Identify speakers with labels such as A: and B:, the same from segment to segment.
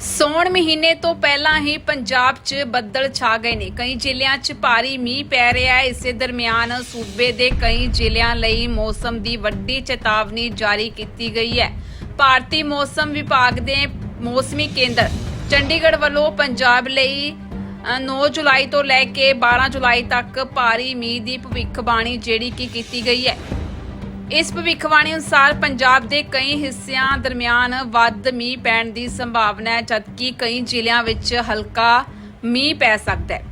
A: ਸੌਣ ਮਹੀਨੇ ਤੋਂ ਪਹਿਲਾਂ ਹੀ ਪੰਜਾਬ 'ਚ ਬੱਦਲ ਛਾ ਗਏ ਨੇ। ਕਈ ਜ਼ਿਲ੍ਹਿਆਂ 'ਚ ਭਾਰੀ ਮੀਂਹ ਪੈ ਰਿਹਾ ਹੈ। ਇਸੇ ਦਰਮਿਆਨ ਸੂਬੇ ਦੇ ਕਈ ਜ਼ਿਲ੍ਹਿਆਂ ਲਈ ਮੌਸਮ ਦੀ ਵੱਡੀ ਚੇਤਾਵਨੀ ਜਾਰੀ ਕੀਤੀ ਗਈ ਹੈ। ਭਾਰਤੀ ਮੌਸਮ ਵਿਭਾਗ ਦੇ ਮੌਸਮੀ ਕੇਂਦਰ ਚੰਡੀਗੜ੍ਹ ਵੱਲੋਂ ਪੰਜਾਬ ਲਈ ਅ, 9 ਜੁਲਾਈ ਤੋਂ ਲੈ ਕੇ 12 ਜੁਲਾਈ ਤੱਕ ਭਾਰੀ ਮੀਂਹ ਦੀ ਭਵਿੱਖਬਾਣੀ ਜਿਹੜੀ ਕਿ ਕੀਤੀ ਗਈ ਹੈ। ਇਸ ਭਵਿੱਖਬਾਣੀ ਅਨੁਸਾਰ ਪੰਜਾਬ ਦੇ ਕਈ ਹਿੱਸਿਆਂ ਦਰਮਿਆਨ ਵੱਧ ਮੀਂਹ ਪੈਣ ਦੀ ਸੰਭਾਵਨਾ ਹੈ, ਜਦਕਿ ਕਈ ਜ਼ਿਲ੍ਹਿਆਂ ਵਿੱਚ ਹਲਕਾ ਮੀਂਹ ਪੈ ਸਕਦਾ ਹੈ।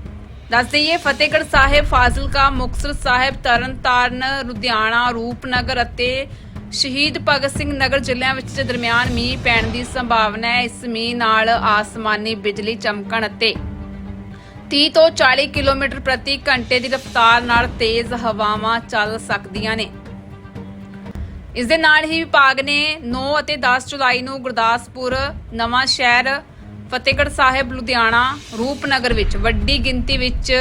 A: ਦੱਸ ਦਈਏ, ਫਤਿਹਗੜ੍ਹ ਸਾਹਿਬ, ਫਾਜ਼ਿਲਕਾ, ਮੁਕਤਸਰ ਸਾਹਿਬ, ਤਰਨਤਾਰਨ, ਲੁਧਿਆਣਾ, ਰੂਪਨਗਰ ਅਤੇ ਸ਼ਹੀਦ ਭਗਤ ਸਿੰਘ ਨਗਰ ਜ਼ਿਲ੍ਹਿਆਂ ਵਿੱਚ ਦਰਮਿਆਨ ਮੀਂਹ ਪੈਣ ਦੀ ਸੰਭਾਵਨਾ ਹੈ। ਇਸ ਮੀਂਹ ਨਾਲ ਆਸਮਾਨੀ ਬਿਜਲੀ ਚਮਕਣ ਅਤੇ 30 ਤੋਂ 40 ਕਿਲੋਮੀਟਰ ਪ੍ਰਤੀ ਘੰਟੇ ਦੀ ਰਫ਼ਤਾਰ ਨਾਲ ਤੇਜ਼ ਹਵਾਵਾਂ ਚੱਲ ਸਕਦੀਆਂ ਨੇ। ਇਸ ਦੇ ਨਾਲ ਹੀ ਵਿਭਾਗ ਨੇ 9 ਅਤੇ 10 ਜੁਲਾਈ ਨੂੰ ਗੁਰਦਾਸਪੁਰ, ਨਵਾਂ ਸ਼ਹਿਰ, ਫਤਿਹਗੜ੍ਹ ਸਾਹਿਬ, ਲੁਧਿਆਣਾ, ਰੂਪਨਗਰ ਵਿੱਚ ਵੱਡੀ ਗਿਣਤੀ ਵਿੱਚ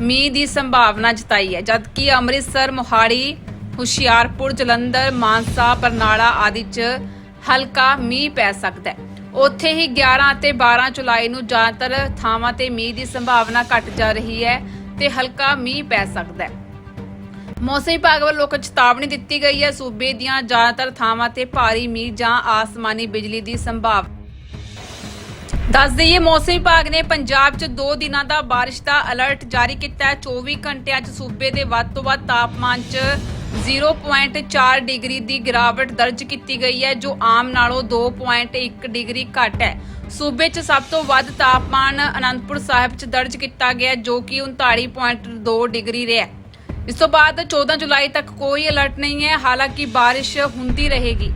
A: ਮੀਂਹ ਦੀ ਸੰਭਾਵਨਾ ਜਤਾਈ ਹੈ, ਜਦਕਿ ਅੰਮ੍ਰਿਤਸਰ, ਮੋਹਾਲੀ, ਹੁਸ਼ਿਆਰਪੁਰ, ਜਲੰਧਰ, ਮਾਨਸਾ, ਬਰਨਾਲਾ ਆਦਿ 'ਚ ਹਲਕਾ ਮੀਂਹ ਪੈ ਸਕਦਾ ਹੈ। ਉੱਥੇ ਹੀ 11 ਅਤੇ 12 ਜੁਲਾਈ ਨੂੰ ਜ਼ਿਆਦਾਤਰ ਥਾਵਾਂ ਤੇ ਮੀਂਹ ਦੀ ਸੰਭਾਵਨਾ ਘਟ ਜਾ ਰਹੀ ਹੈ ਤੇ ਹਲਕਾ ਮੀਂਹ ਪੈ ਸਕਦਾ ਹੈ। ਮੌਸਮ ਵਿਭਾਗ ਵੱਲੋਂ ਇੱਕ ਚੇਤਾਵਨੀ ਦਿੱਤੀ ਗਈ ਹੈ, ਸੂਬੇ ਦੀਆਂ ਜ਼ਿਆਦਾਤਰ ਥਾਵਾਂ ਤੇ ਭਾਰੀ ਮੀਂਹ ਜਾਂ ਆਸਮਾਨੀ ਬਿਜਲੀ ਦੀ ਸੰਭਾਵਨਾ। ਦੱਸ ਦਈਏ, ਮੌਸਮ ਵਿਭਾਗ ਨੇ ਪੰਜਾਬ 'ਚ 2 ਦਿਨਾਂ ਦਾ ਬਾਰਿਸ਼ ਦਾ ਅਲਰਟ ਜਾਰੀ ਕੀਤਾ ਹੈ। 24 ਘੰਟਿਆਂ 'ਚ ਸੂਬੇ ਦੇ ਵੱਧ ਤੋਂ ਵੱਧ ਤਾਪਮਾਨ 'ਚ 0.4 ਡਿਗਰੀ ਦੀ ਗਿਰਾਵਟ ਦਰਜ ਕੀਤੀ ਗਈ ਹੈ, ਜੋ ਆਮ ਨਾਲੋਂ 2.1 ਡਿਗਰੀ ਘੱਟ ਹੈ। ਸੂਬੇ 'ਚ ਸਭ ਤੋਂ ਵੱਧ ਤਾਪਮਾਨ ਅਨੰਦਪੁਰ ਸਾਹਿਬ 'ਚ ਦਰਜ ਕੀਤਾ ਗਿਆ, ਜੋ ਕਿ 39.2 ਡਿਗਰੀ ਰਿਹਾ ਇਸ ਤੋਂ ਬਾਅਦ 14 ਜੁਲਾਈ ਤੱਕ ਕੋਈ ਅਲਰਟ ਨਹੀਂ ਹੈ, ਹਾਲਾਂਕਿ ਬਾਰਿਸ਼ ਹੁੰਦੀ ਰਹੇਗੀ।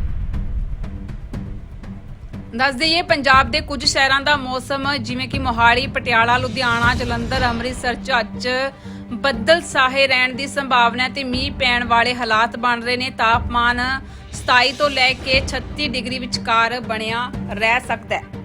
A: ਦੱਸ ਦਈਏ, ਪੰਜਾਬ ਦੇ ਕੁਝ ਸ਼ਹਿਰਾਂ ਦਾ ਮੌਸਮ, ਜਿਵੇਂ ਕਿ ਮੋਹਾਲੀ, ਪਟਿਆਲਾ, ਲੁਧਿਆਣਾ, ਜਲੰਧਰ, ਅੰਮ੍ਰਿਤਸਰ 'ਚ ਬੱਦਲ ਸਾਹੇ ਰਹਿਣ ਦੀ ਸੰਭਾਵਨਾ ਹੈ ਤੇ ਮੀਂਹ ਪੈਣ ਵਾਲੇ ਹਾਲਾਤ ਬਣ ਰਹੇ ਨੇ। ਤਾਪਮਾਨ 27 ਤੋਂ ਲੈ ਕੇ 36 ਡਿਗਰੀ ਵਿਚਕਾਰ ਬਣਿਆ ਰਹਿ ਸਕਦਾ ਹੈ।